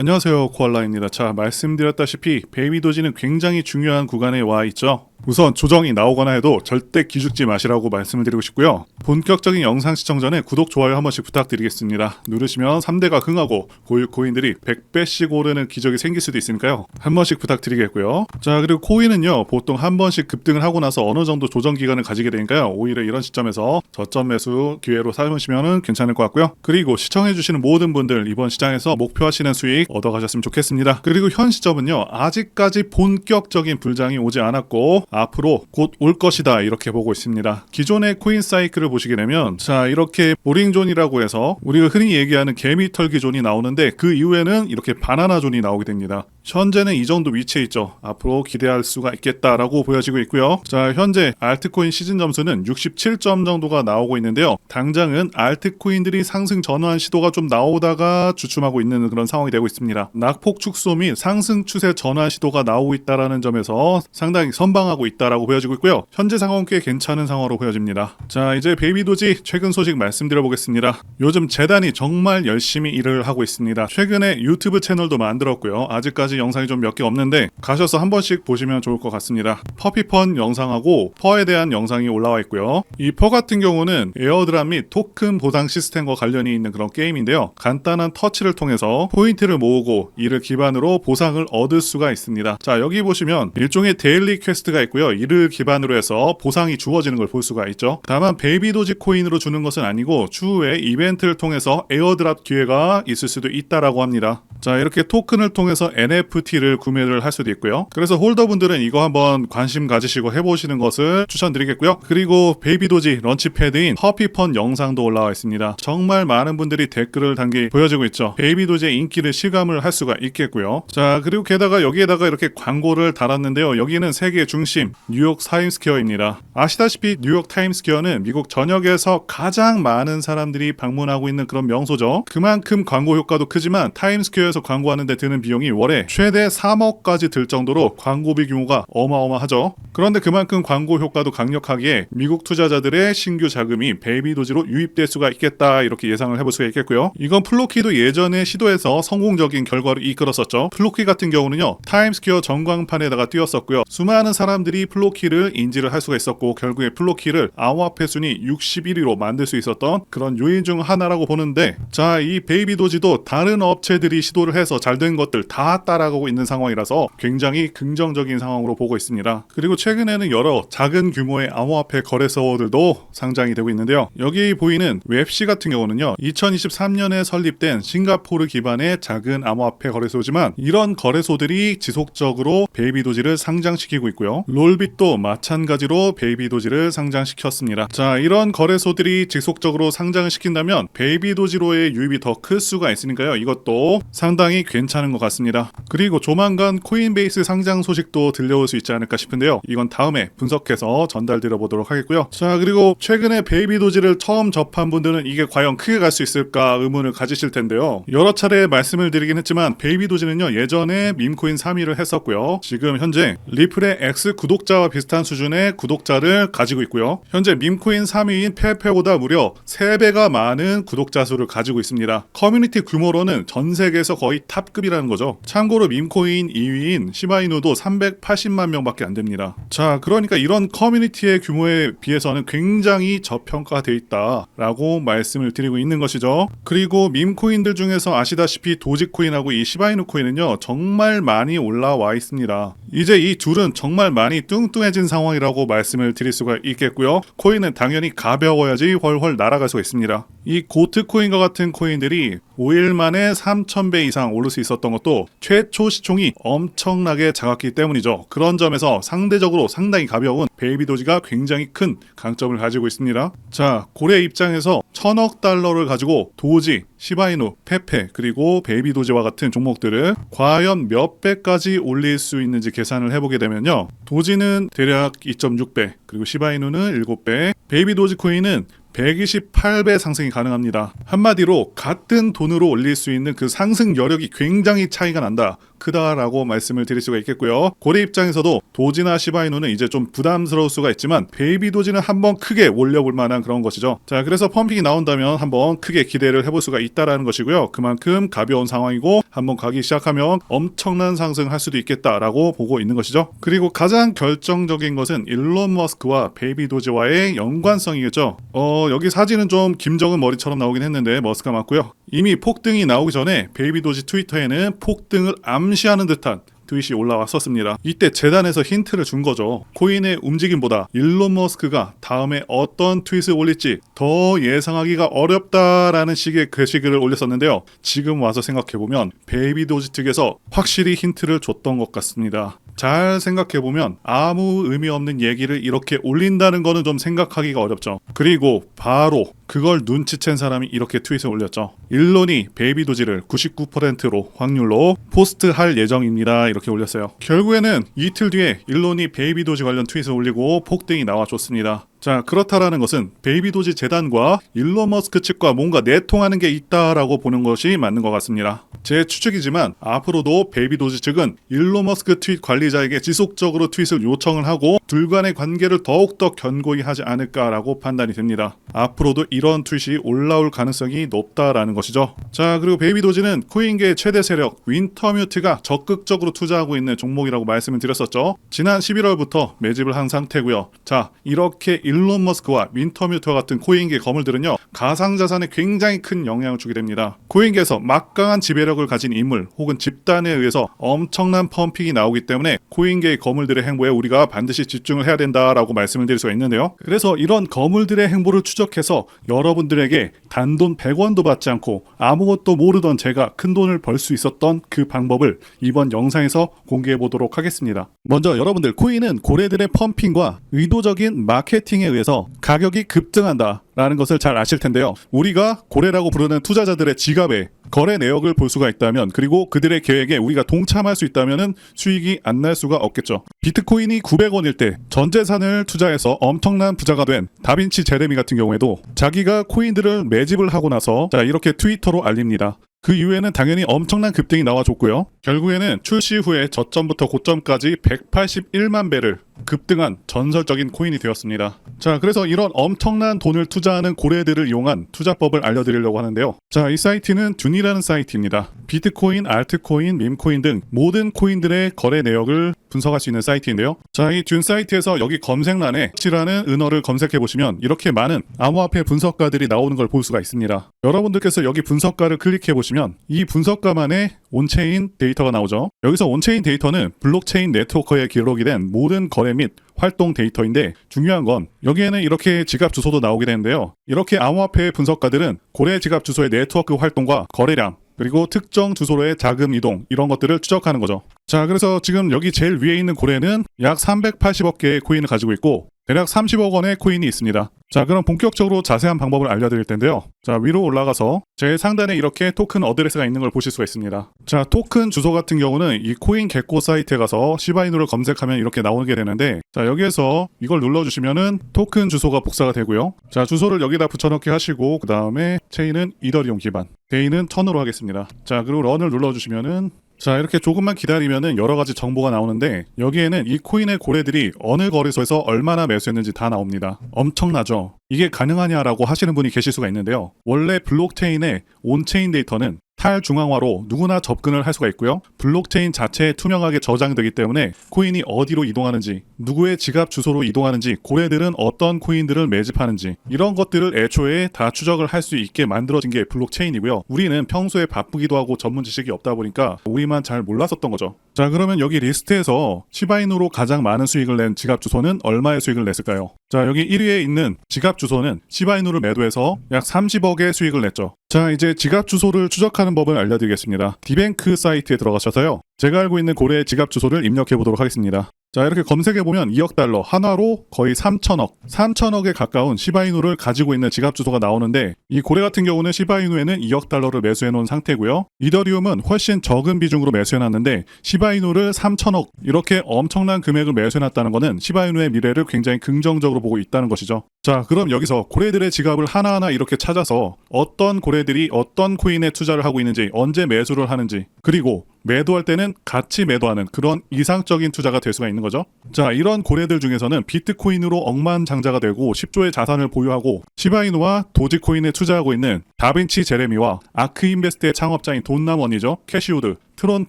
안녕하세요 코알라입니다. 자 말씀드렸다시피 베이비 도지는 굉장히 중요한 구간에 와 있죠. 우선 조정이 나오거나 해도 절대 기죽지 마시라고 말씀을 드리고 싶고요. 본격적인 영상 시청 전에 구독, 좋아요 한 번씩 부탁드리겠습니다. 누르시면 3대가 흥하고 고유 코인들이 100배씩 오르는 기적이 생길 수도 있으니까요. 한 번씩 부탁드리겠고요. 자 그리고 코인은요 보통 한 번씩 급등을 하고 나서 어느 정도 조정 기간을 가지게 되니까요. 오히려 이런 시점에서 저점 매수 기회로 삼으시면 괜찮을 것 같고요. 그리고 시청해주시는 모든 분들 이번 시장에서 목표하시는 수익 얻어가셨으면 좋겠습니다. 그리고 현 시점은요 아직까지 본격적인 불장이 오지 않았고 앞으로 곧 올 것이다 이렇게 보고 있습니다. 기존의 코인 사이클을 보시게 되면 자 이렇게 보링존이라고 해서 우리가 흔히 얘기하는 개미털기 존이 나오는데 그 이후에는 이렇게 바나나 존이 나오게 됩니다. 현재는 이 정도 위치에 있죠. 앞으로 기대할 수가 있겠다라고 보여지고 있고요. 자 현재 알트코인 시즌 점수는 67점 정도가 나오고 있는데요. 당장은 알트코인들이 상승 전환 시도가 좀 나오다가 주춤하고 있는 그런 상황이 되고 있습니다. 낙폭 축소 및 상승 추세 전환 시도가 나오고 있다라는 점에서 상당히 선방하고 있다라고 보여지고 있고요. 현재 상황은 꽤 괜찮은 상황으로 보여집니다. 자 이제 베이비도지 최근 소식 말씀드려 보겠습니다. 요즘 재단이 정말 열심히 일을 하고 있습니다. 최근에 유튜브 채널도 만들었고요. 아직까지 영상이 좀 몇 개 없는데 가셔서 한 번씩 보시면 좋을 것 같습니다. 퍼피펀 영상하고 퍼에 대한 영상이 올라와 있고요. 이 퍼 같은 경우는 에어드랍 및 토큰 보상 시스템과 관련이 있는 그런 게임인데요. 간단한 터치를 통해서 포인트를 모으고 이를 기반으로 보상을 얻을 수가 있습니다. 자 여기 보시면 일종의 데일리 퀘스트가 있고요. 이를 기반으로 해서 보상이 주어지는 걸 볼 수가 있죠. 다만 베이비 도지 코인으로 주는 것은 아니고 추후에 이벤트를 통해서 에어드랍 기회가 있을 수도 있다라고 합니다. 자 이렇게 토큰을 통해서 NFT 를 구매를 할 수도 있고요. 그래서 홀더분들은 이거 한번 관심 가지시고 해보시는 것을 추천드리겠고요. 그리고 베이비도지 런치패드인 퍼피펀 영상도 올라와 있습니다. 정말 많은 분들이 댓글을 단계 보여주고 있죠. 베이비도지의 인기를 실감을 할 수가 있겠고요. 자 그리고 게다가 여기에다가 이렇게 광고를 달았는데요. 여기는 세계 중심 뉴욕 타임스퀘어입니다. 아시다시피 뉴욕 타임스퀘어는 미국 전역에서 가장 많은 사람들이 방문하고 있는 그런 명소죠. 그만큼 광고 효과도 크지만 타임스퀘어에서 광고하는데 드는 비용이 월에 최대 3억까지 들 정도로 광고비 규모가 어마어마하죠. 그런데 그만큼 광고 효과도 강력하기에 미국 투자자들의 신규 자금이 베이비 도지로 유입될 수가 있겠다 이렇게 예상을 해볼 수가 있겠고요. 이건 플로키도 예전에 시도해서 성공적인 결과를 이끌었었죠. 플로키 같은 경우는요 타임스퀘어 전광판에다가 띄웠었고요. 수많은 사람들이 플로키를 인지를 할 수가 있었고 결국에 플로키를 암호화폐 순위 61위로 만들 수 있었던 그런 요인 중 하나라고 보는데 자 이 베이비 도지도 다른 업체들이 시도를 해서 잘 된 것들 다 따라 가고 있는 상황이라서 굉장히 긍정적인 상황으로 보고 있습니다. 그리고 최근에는 여러 작은 규모의 암호화폐 거래소들도 상장이 되고 있는데요. 여기 보이는 웹시 같은 경우는요. 2023년에 설립된 싱가포르 기반의 작은 암호화폐 거래소지만 이런 거래소들이 지속적으로 베이비 도지를 상장시키고 있고요. 롤빗도 마찬가지로 베이비 도지를 상장시켰습니다. 자, 이런 거래소들이 지속적으로 상장을 시킨다면 베이비 도지로의 유입이 더 클 수가 있으니까요. 이것도 상당히 괜찮은 것 같습니다. 그리고 조만간 코인베이스 상장 소식도 들려올 수 있지 않을까 싶은데요. 이건 다음에 분석해서 전달드려 보도록 하겠고요. 자, 그리고 최근에 베이비 도지를 처음 접한 분들은 이게 과연 크게 갈 수 있을까 의문을 가지실 텐데요. 여러 차례 말씀을 드리긴 했지만 베이비 도지는요. 예전에 밈코인 3위를 했었고요. 지금 현재 리플의 X 구독자와 비슷한 수준의 구독자를 가지고 있고요. 현재 밈코인 3위인 페페보다 무려 3배가 많은 구독자 수를 가지고 있습니다. 커뮤니티 규모로는 전 세계에서 거의 탑급이라는 거죠. 참고로 밈코인 2위인 시바이누도 380만 명밖에 안 됩니다. 자, 그러니까 이런 커뮤니티의 규모에 비해서는 굉장히 저평가되어 있다라고 말씀을 드리고 있는 것이죠. 그리고 밈코인들 중에서 아시다시피 도지코인하고 이 시바이누 코인은요 정말 많이 올라와 있습니다. 이제 이 둘은 정말 많이 뚱뚱해진 상황이라고 말씀을 드릴 수가 있겠고요. 코인은 당연히 가벼워야지 훨훨 날아갈 수가 있습니다. 이 고트 코인과 같은 코인들이 5일 만에 3,000배 이상 오를 수 있었던 것도 최초 시총이 엄청나게 작았기 때문이죠. 그런 점에서 상대적으로 상당히 가벼운 베이비 도지가 굉장히 큰 강점을 가지고 있습니다. 자, 고래 입장에서 천억 달러를 가지고 도지, 시바이누, 페페, 그리고 베이비 도지와 같은 종목들을 과연 몇 배까지 올릴 수 있는지 계산을 해보게 되면요. 도지는 대략 2.6배, 그리고 시바이누는 7배, 베이비 도지 코인은 128배 상승이 가능합니다. 한마디로 같은 돈으로 올릴 수 있는 그 상승 여력이 굉장히 차이가 난다. 크다라고 말씀을 드릴 수가 있겠고요. 고래 입장에서도 도지나 시바이누는 이제 좀 부담스러울 수가 있지만 베이비 도지는 한번 크게 올려볼 만한 그런 것이죠. 자, 그래서 펌핑이 나온다면 한번 크게 기대를 해볼 수가 있다라는 것이고요. 그만큼 가벼운 상황이고 한번 가기 시작하면 엄청난 상승할 수도 있겠다라고 보고 있는 것이죠. 그리고 가장 결정적인 것은 일론 머스크와 베이비 도지와의 연관성이겠죠. 어, 여기 사진은 좀 김정은 머리처럼 나오긴 했는데 머스크가 맞고요. 이미 폭등이 나오기 전에 베이비 도지 트위터에는 폭등을 암시하는 듯한 트윗이 올라왔었습니다. 이때 재단에서 힌트를 준 거죠. 코인의 움직임보다 일론 머스크가 다음에 어떤 트윗을 올릴지 더 예상하기가 어렵다라는 식의 게시글을 올렸었는데요. 지금 와서 생각해보면 베이비 도지 측에서 확실히 힌트를 줬던 것 같습니다. 잘 생각해 보면 아무 의미 없는 얘기를 이렇게 올린다는 거는 좀 생각하기가 어렵죠. 그리고 바로 그걸 눈치챈 사람이 이렇게 트윗을 올렸죠. 일론이 베이비 도지를 99%로 확률로 포스트할 예정입니다. 이렇게 올렸어요. 결국에는 이틀 뒤에 일론이 베이비 도지 관련 트윗을 올리고 폭등이 나와줬습니다. 자 그렇다라는 것은 베이비 도지 재단과 일론 머스크 측과 뭔가 내통하는 게 있다라고 보는 것이 맞는 것 같습니다. 제 추측이지만 앞으로도 베이비 도지 측은 일론 머스크 트윗 관리자에게 지속적으로 트윗을 요청을 하고 둘 간의 관계를 더욱더 견고히 하지 않을까라고 판단이 됩니다. 앞으로도 이런 트윗이 올라올 가능성이 높다라는 것이죠. 자 그리고 베이비 도지는 코인계의 최대 세력 윈터뮤트가 적극적으로 투자하고 있는 종목이라고 말씀을 드렸었죠. 지난 11월부터 매집을 한 상태고요. 자 이렇게 일론 머스크와 윈터뮤트와 같은 코인계 거물들은요 가상자산에 굉장히 큰 영향을 주게 됩니다. 코인계에서 막강한 지배력을 가진 인물 혹은 집단에 의해서 엄청난 펌핑이 나오기 때문에 코인계의 거물들의 행보에 우리가 반드시 집중을 해야 된다라고 말씀을 드릴 수가 있는데요. 그래서 이런 거물들의 행보를 추적해서 여러분들에게 단돈 100원도 받지 않고 아무것도 모르던 제가 큰 돈을 벌 수 있었던 그 방법을 이번 영상에서 공개해 보도록 하겠습니다. 먼저 여러분들 코인은 고래들의 펌핑과 의도적인 마케팅에 의해서 가격이 급등한다. 라는 것을 잘 아실 텐데요. 우리가 고래라고 부르는 투자자들의 지갑에 거래 내역을 볼 수가 있다면 그리고 그들의 계획에 우리가 동참할 수 있다면은 수익이 안 날 수가 없겠죠. 비트코인이 900원일 때 전 재산을 투자해서 엄청난 부자가 된 다빈치 제레미 같은 경우에도 자기가 코인들을 매집을 하고 나서 자 이렇게 트위터로 알립니다. 그 이후에는 당연히 엄청난 급등이 나와줬고요. 결국에는 출시 후에 저점부터 고점까지 181만 배를 급등한 전설적인 코인이 되었습니다. 자, 그래서 이런 엄청난 돈을 투자하는 고래들을 이용한 투자법을 알려드리려고 하는데요. 자, 이 사이트는 둔이라는 사이트입니다. 비트코인, 알트코인, 밈코인 등 모든 코인들의 거래 내역을 분석할 수 있는 사이트인데요. 자, 이둔 사이트에서 여기 검색란에 치라는 은어를 검색해 보시면 이렇게 많은 암호화폐 분석가들이 나오는 걸 볼 수가 있습니다. 여러분들께서 여기 분석가를 클릭해 보시면 이 분석가만의 온체인 데이터가 나오죠. 여기서 온체인 데이터는 블록체인 네트워커에 기록이 된 모든 거래 및 활동 데이터인데 중요한 건 여기에는 이렇게 지갑 주소도 나오게 되는데요. 이렇게 암호화폐 분석가들은 고래 지갑 주소의 네트워크 활동과 거래량 그리고 특정 주소로의 자금 이동 이런 것들을 추적하는 거죠. 자, 그래서 지금 여기 제일 위에 있는 고래는 약 380억 개의 코인을 가지고 있고 대략 30억 원의 코인이 있습니다. 자, 그럼 본격적으로 자세한 방법을 알려드릴 텐데요. 자, 위로 올라가서 제일 상단에 이렇게 토큰 어드레스가 있는 걸 보실 수가 있습니다. 자, 토큰 주소 같은 경우는 이 코인 개코 사이트에 가서 시바이누를 검색하면 이렇게 나오게 되는데, 자, 여기에서 이걸 눌러주시면은 토큰 주소가 복사가 되고요. 자, 주소를 여기다 붙여넣기 하시고, 그 다음에 체인은 이더리움 기반, 데이는 천으로 하겠습니다. 자, 그리고 런을 눌러주시면은 자 이렇게 조금만 기다리면은 여러 가지 정보가 나오는데 여기에는 이 코인의 고래들이 어느 거래소에서 얼마나 매수했는지 다 나옵니다. 엄청나죠. 이게 가능하냐라고 하시는 분이 계실 수가 있는데요. 원래 블록체인의 온체인 데이터는 탈중앙화로 누구나 접근을 할 수가 있고요. 블록체인 자체에 투명하게 저장되기 때문에 코인이 어디로 이동하는지, 누구의 지갑 주소로 이동하는지, 고래들은 어떤 코인들을 매집하는지 이런 것들을 애초에 다 추적을 할 수 있게 만들어진 게 블록체인이고요. 우리는 평소에 바쁘기도 하고 전문 지식이 없다 보니까 우리만 잘 몰랐었던 거죠. 자, 그러면 여기 리스트에서 시바인으로 가장 많은 수익을 낸 지갑 주소는 얼마의 수익을 냈을까요? 자, 여기 1위에 있는 지갑 주소는 시바이누를 매도해서 약 30억의 수익을 냈죠. 자, 이제 지갑 주소를 추적하는 법을 알려드리겠습니다. 디뱅크 사이트에 들어가셔서요. 제가 알고 있는 고래 지갑 주소를 입력해 보도록 하겠습니다. 자, 이렇게 검색해 보면 2억 달러, 한화로 거의 3천억, 3천억에 가까운 시바이누를 가지고 있는 지갑 주소가 나오는데 이 고래 같은 경우는 시바이누에는 2억 달러를 매수해 놓은 상태고요. 이더리움은 훨씬 적은 비중으로 매수해 놨는데 시바이누를 3천억 이렇게 엄청난 금액을 매수해 놨다는 것은 시바이누의 미래를 굉장히 긍정적으로 보고 있다는 것이죠. 자, 그럼 여기서 고래들의 지갑을 하나하나 이렇게 찾아서 어떤 고래들이 어떤 코인에 투자를 하고 있는지, 언제 매수를 하는지, 그리고 매도할 때는 같이 매도하는 그런 이상적인 투자가 될 수가 있는 거죠. 자, 이런 고래들 중에서는 비트코인으로 억만장자가 되고 10조의 자산을 보유하고 시바이누와 도지코인에 투자하고 있는 다빈치 제레미와 아크인베스트의 창업자인 돈남원이죠. 캐시우드, 트론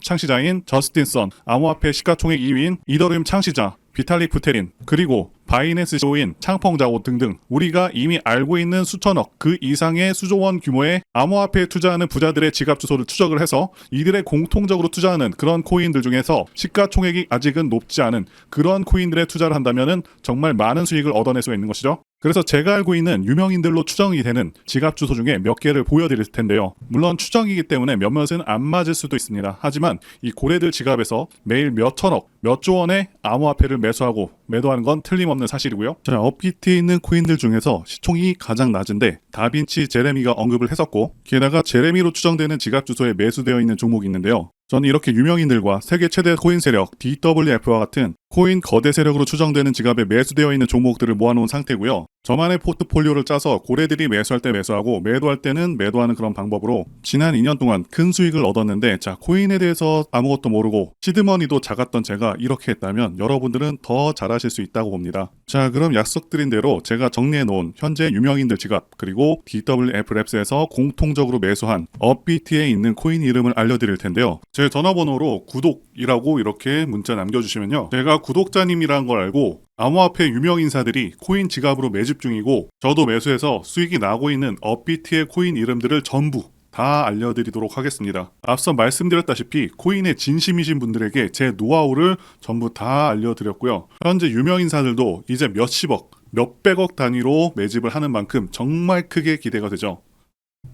창시자인 저스틴 선, 암호화폐 시가총액 2위인 이더리움 창시자 비탈릭 부테린, 그리고 바이낸스 CEO인 창펑자오 등등 우리가 이미 알고 있는 수천억 그 이상의 수조원 규모의 암호화폐에 투자하는 부자들의 지갑 주소를 추적을 해서 이들의 공통적으로 투자하는 그런 코인들 중에서 시가총액이 아직은 높지 않은 그런 코인들에 투자를 한다면은 정말 많은 수익을 얻어낼 수가 있는 것이죠. 그래서 제가 알고 있는 유명인들로 추정이 되는 지갑 주소 중에 몇 개를 보여드릴 텐데요. 물론 추정이기 때문에 몇몇은 안 맞을 수도 있습니다. 하지만 이 고래들 지갑에서 매일 몇 천억, 몇 조 원의 암호화폐를 매수하고 매도하는 건 틀림없는 사실이고요. 자, 업비트에 있는 코인들 중에서 시총이 가장 낮은데 다빈치 제레미가 언급을 했었고 게다가 제레미로 추정되는 지갑 주소에 매수되어 있는 종목이 있는데요. 저는 이렇게 유명인들과 세계 최대 코인 세력 DWF와 같은 코인 거대 세력으로 추정되는 지갑에 매수되어 있는 종목들을 모아놓은 상태고요. 저만의 포트폴리오를 짜서 고래들이 매수할 때 매수하고 매도할 때는 매도하는 그런 방법으로 지난 2년 동안 큰 수익을 얻었는데 자 코인에 대해서 아무것도 모르고 시드머니도 작았던 제가 이렇게 했다면 여러분들은 더 잘하실 수 있다고 봅니다. 자 그럼 약속드린 대로 제가 정리해 놓은 현재 유명인들 지갑 그리고 DWF 랩스에서 공통적으로 매수한 업비트에 있는 코인 이름을 알려드릴 텐데요. 제 전화번호로 구독이라고 이렇게 문자 남겨주시면요. 제가 구독자님이라는 걸 알고 암호화폐 유명 인사들이 코인 지갑으로 매집 중이고 저도 매수해서 수익이 나고 있는 업비트의 코인 이름들을 전부 다 알려드리도록 하겠습니다. 앞서 말씀드렸다시피 코인에 진심이신 분들에게 제 노하우를 전부 다 알려드렸고요. 현재 유명 인사들도 이제 몇십억, 몇백억 단위로 매집을 하는 만큼 정말 크게 기대가 되죠.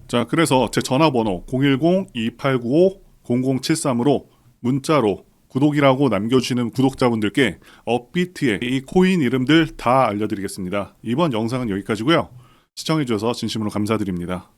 자, 그래서 제 전화번호 010-2895-0073으로 문자로 구독이라고 남겨주시는 구독자분들께 업비트의 이 코인 이름들 다 알려드리겠습니다. 이번 영상은 여기까지고요. 시청해주셔서 진심으로 감사드립니다.